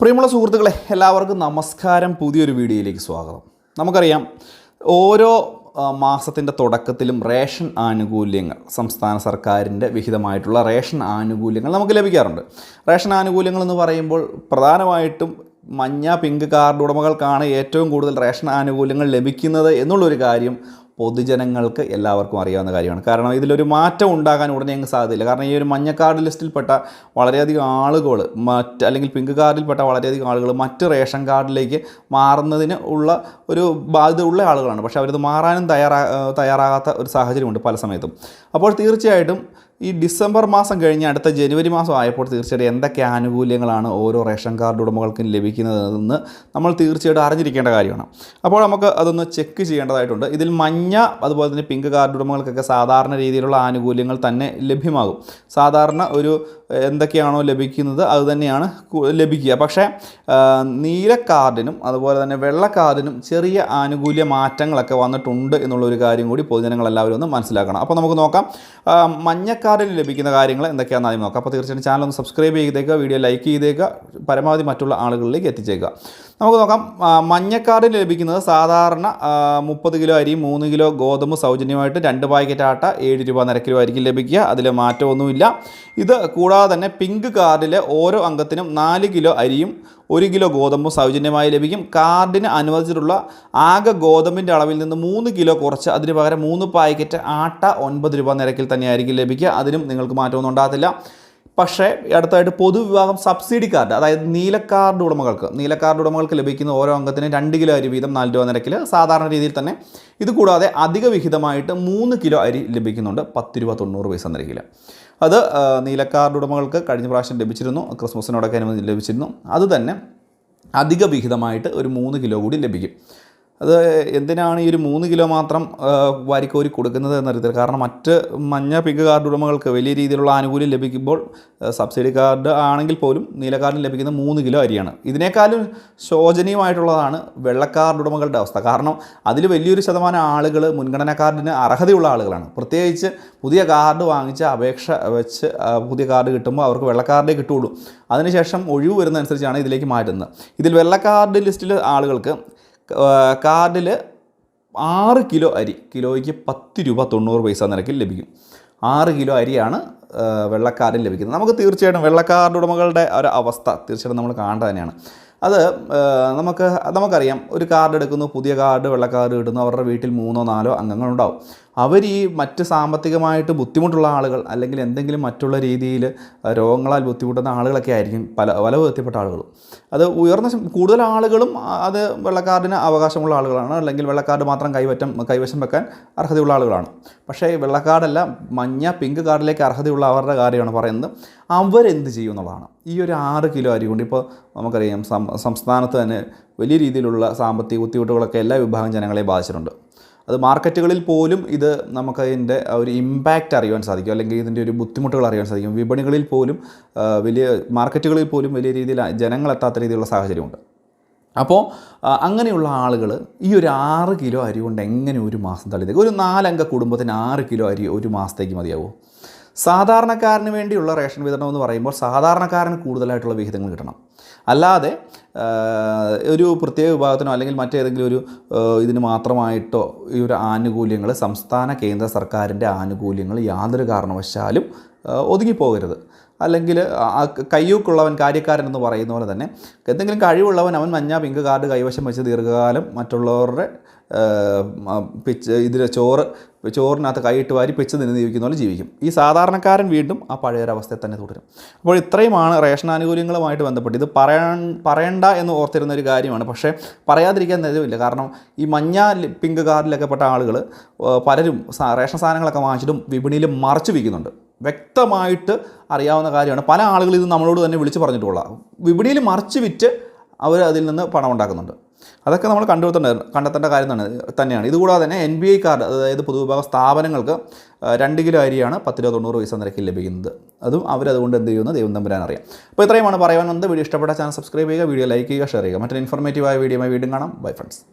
പ്രിയമുള്ള സുഹൃത്തുക്കളെ എല്ലാവർക്കും നമസ്കാരം. പുതിയൊരു വീഡിയോയിലേക്ക് സ്വാഗതം. നമുക്കറിയാം ഓരോ മാസത്തിന്റെ തുടക്കത്തിലും റേഷൻ ആനുകൂല്യങ്ങൾ സംസ്ഥാന സർക്കാരിന്റെ വിഹിതമായിട്ടുള്ള റേഷൻ ആനുകൂല്യങ്ങൾ നമുക്ക് ലഭിക്കാറുണ്ട്. റേഷൻ ആനുകൂല്യങ്ങൾ എന്ന് പറയുമ്പോൾ പ്രധാനമായിട്ടും മഞ്ഞ പിങ്ക് കാർഡ് ഉടമകൾക്കാണ് ഏറ്റവും കൂടുതൽ റേഷൻ ആനുകൂല്യങ്ങൾ ലഭിക്കുന്നത് എന്നുള്ളൊരു കാര്യം പൊതുജനങ്ങൾക്ക് എല്ലാവർക്കും അറിയാവുന്ന കാര്യമാണ്. കാരണം ഇതിലൊരു മാറ്റം ഉണ്ടാകാൻ ഉടനെ അങ്ങ് സാധ്യതയില്ല. കാരണം ഈ ഒരു മഞ്ഞ കാർഡ് ലിസ്റ്റിൽപ്പെട്ട വളരെയധികം ആളുകൾ മറ്റ് അല്ലെങ്കിൽ പിങ്ക് കാർഡിൽപ്പെട്ട വളരെയധികം ആളുകൾ മറ്റ് റേഷൻ കാർഡിലേക്ക് മാറുന്നതിന് ഉള്ള ഒരു ബാധ്യത ഉള്ള ആളുകളാണ്. പക്ഷേ അവരത് മാറാനും തയ്യാറാ തയ്യാറാകാത്ത ഒരു സാഹചര്യമുണ്ട് പല സമയത്തും. അപ്പോൾ തീർച്ചയായിട്ടും ഈ ഡിസംബർ മാസം കഴിഞ്ഞ് അടുത്ത ജനുവരി മാസം ആയപ്പോൾ തീർച്ചയായിട്ടും എന്തൊക്കെ ആനുകൂല്യങ്ങളാണ് ഓരോ റേഷൻ കാർഡ് ഉടമകൾക്കും ലഭിക്കുന്നതെന്ന് നമ്മൾ തീർച്ചയായിട്ടും അറിഞ്ഞിരിക്കേണ്ട കാര്യമാണ്. അപ്പോൾ നമുക്ക് അതൊന്ന് ചെക്ക് ചെയ്യേണ്ടതായിട്ടുണ്ട്. ഇതിൽ മഞ്ഞ അതുപോലെ തന്നെ പിങ്ക് കാർഡ് ഉടമകൾക്കൊക്കെ സാധാരണ രീതിയിലുള്ള ആനുകൂല്യങ്ങൾ തന്നെ ലഭ്യമാകും. സാധാരണ ഒരു എന്തൊക്കെയാണോ ലഭിക്കുന്നത് അത് തന്നെയാണ് ലഭിക്കുക. പക്ഷേ നീല കാർഡിനും അതുപോലെ തന്നെ വെള്ള കാർഡിനും ചെറിയ ആനുകൂല്യ മാറ്റങ്ങളൊക്കെ വന്നിട്ടുണ്ട് എന്നുള്ളൊരു കാര്യം കൂടി പൊതുജനങ്ങളെല്ലാവരും ഒന്ന് മനസ്സിലാക്കണം. അപ്പോൾ നമുക്ക് നോക്കാം. മഞ്ഞ കാർഡിൽ ലഭിക്കുന്ന കാര്യങ്ങൾ എന്തൊക്കെയാണെന്ന് ആദ്യം നോക്കാം. അപ്പോൾ തീർച്ചയായും ചാനൽ ഒന്ന് സബ്സ്ക്രൈബ് ചെയ്തേക്കുക വീഡിയോ ലൈക്ക് ചെയ്തേക്കുക പരമാവധി മറ്റുള്ള ആളുകളിലേക്ക് എത്തിച്ചേക്കുക. നമുക്ക് നോക്കാം. മഞ്ഞ മഞ്ഞക്കാർഡിൽ ലഭിക്കുന്നത് സാധാരണ മുപ്പത് കിലോ അരി മൂന്ന് കിലോ ഗോതമ്പ് സൗജന്യമായിട്ട് രണ്ട് പാക്കറ്റ് ആട്ട ഏഴ് രൂപ നിരക്കിലും ആയിരിക്കും ലഭിക്കുക. അതിൽ മാറ്റമൊന്നുമില്ല. ഇത് കൂടാതെ തന്നെ പിങ്ക് കാർഡിലെ ഓരോ അംഗത്തിനും നാല് കിലോ അരിയും ഒരു കിലോ ഗോതമ്പും സൗജന്യമായി ലഭിക്കും. കാർഡിന് അനുവദിച്ചിട്ടുള്ള ആകെ ഗോതമ്പിന്റെ അളവിൽ നിന്ന് മൂന്ന് കിലോ കുറച്ച് അതിന് പകരം മൂന്ന് പാക്കറ്റ് ആട്ട ഒൻപത് രൂപ നിരക്കിൽ തന്നെയായിരിക്കും ലഭിക്കുക. അതിനും നിങ്ങൾക്ക് മാറ്റമൊന്നും ഉണ്ടാകത്തില്ല. പക്ഷേ അടുത്തായിട്ട് പൊതുവിഭാഗം സബ്സിഡി കാർഡ് അതായത് നീല കാർഡ് ഉടമകൾക്ക് നീല കാർഡ് ഉടമകൾക്ക് ലഭിക്കുന്ന ഓരോ അംഗത്തിന് രണ്ട് കിലോ അരി വീതം നാല് രൂപ നിരക്കിൽ സാധാരണ രീതിയിൽ തന്നെ. ഇത് കൂടാതെ അധിക വിഹിതമായിട്ട് മൂന്ന് കിലോ അരി ലഭിക്കുന്നുണ്ട് പത്ത് രൂപ തൊണ്ണൂറ് പൈസ നിരക്കിൽ അത് നീല കാർഡ് ഉടമകൾക്ക് കഴിഞ്ഞ പ്രാവശ്യം ലഭിച്ചിരുന്നു ക്രിസ്മസിനോടൊക്കെ അനുമതി ലഭിച്ചിരുന്നു. അതുതന്നെ അധിക വിഹിതമായിട്ട് ഒരു മൂന്ന് കിലോ കൂടി ലഭിക്കും. അത് എന്തിനാണ് ഈ ഒരു മൂന്ന് കിലോ മാത്രം വാരിക്കോരി കൊടുക്കുന്നത് എന്നറിയത്തില്ല. കാരണം മറ്റ് മഞ്ഞ പിങ്ക് കാർഡ് ഉടമകൾക്ക് വലിയ രീതിയിലുള്ള ആനുകൂല്യം ലഭിക്കുമ്പോൾ സബ്സിഡി കാർഡ് ആണെങ്കിൽ പോലും നീല കാർഡിന് ലഭിക്കുന്ന മൂന്ന് കിലോ അരിയാണ്. ഇതിനേക്കാളും ശോചനീയമായിട്ടുള്ളതാണ് വെള്ള കാർഡ് ഉടമകളുടെ അവസ്ഥ. കാരണം അതിൽ വലിയൊരു ശതമാനം ആളുകൾ മുൻഗണനാ കാർഡിന് അർഹതയുള്ള ആളുകളാണ്. പ്രത്യേകിച്ച് പുതിയ കാർഡ് വാങ്ങിച്ച് അപേക്ഷ വെച്ച് പുതിയ കാർഡ് കിട്ടുമ്പോൾ അവർക്ക് വെള്ള കാർഡേ കിട്ടുള്ളൂ അതിനുശേഷം ഒഴിവ് വരുന്നതനുസരിച്ചാണ് ഇതിലേക്ക് മാറ്റുന്നത് ഇതിൽ വെള്ള കാർഡ് ലിസ്റ്റിലെ ആളുകൾക്ക് കാർഡിൽ ആറ് കിലോ അരി കിലോയ്ക്ക് പത്ത് രൂപ തൊണ്ണൂറ് പൈസ നിരക്കിൽ ലഭിക്കും. ആറ് കിലോ അരിയാണ് വെള്ളക്കാർഡിൽ ലഭിക്കുന്നത്. നമുക്ക് തീർച്ചയായിട്ടും വെള്ളക്കാർഡ് ഉടമകളുടെ ഒരു അവസ്ഥ തീർച്ചയായിട്ടും നമ്മൾ കാണേണ്ടത് തന്നെയാണ്. അത് നമുക്ക് നമുക്കറിയാം. ഒരു കാർഡ് എടുക്കുന്നു പുതിയ കാർഡ് വെള്ള കാർഡ് കിട്ടുന്നു അവരുടെ വീട്ടിൽ മൂന്നോ നാലോ അംഗങ്ങളുണ്ടാവും. അവർ ഈ മറ്റ് സാമ്പത്തികമായിട്ട് ബുദ്ധിമുട്ടുള്ള ആളുകൾ അല്ലെങ്കിൽ എന്തെങ്കിലും മറ്റുള്ള രീതിയിൽ രോഗങ്ങളാൽ ബുദ്ധിമുട്ടുന്ന ആളുകളൊക്കെ ആയിരിക്കും പല പല വിധത്തിൽപ്പെട്ട ആളുകളും. അത് ഉയർന്ന കൂടുതൽ ആളുകളും അത് വെള്ളക്കാർഡിന് അവകാശമുള്ള ആളുകളാണ്. അല്ലെങ്കിൽ വെള്ളക്കാർഡ് മാത്രം കൈവറ്റം കൈവശം വെക്കാൻ അർഹതയുള്ള ആളുകളാണ്. പക്ഷേ വെള്ളക്കാർഡല്ല മഞ്ഞ പിങ്ക് കാർഡിലേക്ക് അർഹതയുള്ള അവരുടെ കാര്യമാണ് പറയുന്നത്. അവരെന്ത് ചെയ്യും എന്നുള്ളതാണ്. ഈ ഒരു ആറ് കിലോ അരി കൊണ്ട് ഇപ്പോൾ നമുക്കറിയാം സംസ്ഥാനത്ത് തന്നെ വലിയ രീതിയിലുള്ള സാമ്പത്തിക ബുദ്ധിമുട്ടുകളൊക്കെ എല്ലാ വിഭാഗം ജനങ്ങളെ ബാധിച്ചിട്ടുണ്ട്. അത് മാർക്കറ്റുകളിൽ പോലും ഇത് നമുക്കതിന്റെ ഒരു ഇമ്പാക്റ്റ് അറിയാൻ സാധിക്കും. അല്ലെങ്കിൽ ഇതിന്റെ ഒരു ബുദ്ധിമുട്ടുകൾ അറിയാൻ സാധിക്കും. വിപണികളിൽ പോലും വലിയ മാർക്കറ്റുകളിൽ പോലും വലിയ രീതിയിൽ ജനങ്ങളെത്താത്ത രീതിയിലുള്ള സാഹചര്യമുണ്ട്. അപ്പോൾ അങ്ങനെയുള്ള ആളുകൾ ഈ ഒരു ആറ് കിലോ അരി കൊണ്ട് എങ്ങനെ ഒരു മാസം തള്ളിയത് ഒരു നാലംഗ കുടുംബത്തിന് ആറ് കിലോ അരി ഒരു മാസത്തേക്ക് മതിയാവുമോ സാധാരണക്കാരന് വേണ്ടിയുള്ള റേഷൻ വിതരണം എന്ന് പറയുമ്പോൾ സാധാരണക്കാരന് കൂടുതലായിട്ടുള്ള വിഹിതങ്ങൾ കിട്ടണം. അല്ലാതെ ഒരു പ്രത്യേക വിഭാഗത്തിനോ അല്ലെങ്കിൽ മറ്റേതെങ്കിലും ഒരു ഇതിന് മാത്രമായിട്ടോ ഈ ഒരു ആനുകൂല്യങ്ങൾ സംസ്ഥാന കേന്ദ്ര സർക്കാരിന്റെ ആനുകൂല്യങ്ങൾ യാതൊരു കാരണവശാലും ഒതുങ്ങിപ്പോകരുത്. അല്ലെങ്കിൽ കയ്യൂക്കുള്ളവൻ കാര്യക്കാരൻ എന്ന് പറയുന്ന പോലെ തന്നെ എന്തെങ്കിലും കഴിവുള്ളവൻ അവൻ മഞ്ഞ പിങ്ക് കാർഡ് കൈവശം വെച്ച് ദീർഘകാലം മറ്റുള്ളവരുടെ പിച്ച് ഇതിൽ ചോറ് ചോറിനകത്ത് കൈയിട്ട് വാരി പിച്ച് നിന്ന് ജീവിക്കുന്ന പോലെ ജീവിക്കും. ഈ സാധാരണക്കാരൻ വീണ്ടും ആ പഴയൊരവസ്ഥയിൽ തന്നെ തുടരും. അപ്പോൾ ഇത്രയുമാണ് റേഷൻ ആനുകൂല്യങ്ങളുമായിട്ട് ബന്ധപ്പെട്ട് ഇത് പറയാൻ പറയണ്ട എന്ന് ഓർത്തിരുന്ന ഒരു കാര്യമാണ്. പക്ഷേ പറയാതിരിക്കാൻ നിലവില്ല കാരണം ഈ മഞ്ഞ പിങ്ക് കാർഡിലൊക്കെ പെട്ട ആളുകൾ പലരും റേഷൻ സാധനങ്ങളൊക്കെ വാങ്ങിച്ചിട്ടും വിപണിയിൽ മറച്ചു വയ്ക്കുന്നുണ്ട് വ്യക്തമായിട്ട് അറിയാവുന്ന കാര്യമാണ്. പല ആളുകളും ഇത് നമ്മളോട് തന്നെ വിളിച്ച് പറഞ്ഞിട്ടുള്ള വിപണിയിൽ മറച്ചു വിറ്റ് അവർ അതിൽ നിന്ന് പണം ഉണ്ടാക്കുന്നുണ്ട് അതൊക്കെ നമ്മൾ കണ്ടെത്തേണ്ട കണ്ടെത്തേണ്ട കാര്യം തന്നെ തന്നെയാണ്. ഇതുകൂടാതെ തന്നെ എൻ ബി ഐ കാർഡ് അതായത് പൊതുവിഭാഗ സ്ഥാപനങ്ങൾക്ക് രണ്ട് കിലോ അരിയാണ് പത്ത് രൂപ തൊണ്ണൂറ് പൈസ നിരക്കിൽ ലഭിക്കുന്നത്. അതും അവരതുകൊണ്ട് എന്ത് ചെയ്യുന്നത് ദൈവം തമ്പുരാൻ അറിയാം. അപ്പോൾ ഇത്രയുമാണ് പറയാൻ വന്നത് വീഡിയോ ഇഷ്ടപ്പെട്ട ചാനൽ സബ്സ്ക്രൈബ് ചെയ്യുക വീഡിയോ ലൈക്ക് ചെയ്യുക ഷെയർ ചെയ്യുക. മറ്റൊരു ഇൻഫോർമേറ്റീവായ വീഡിയോയുമായി വീണ്ടും കാണാം. Bye friends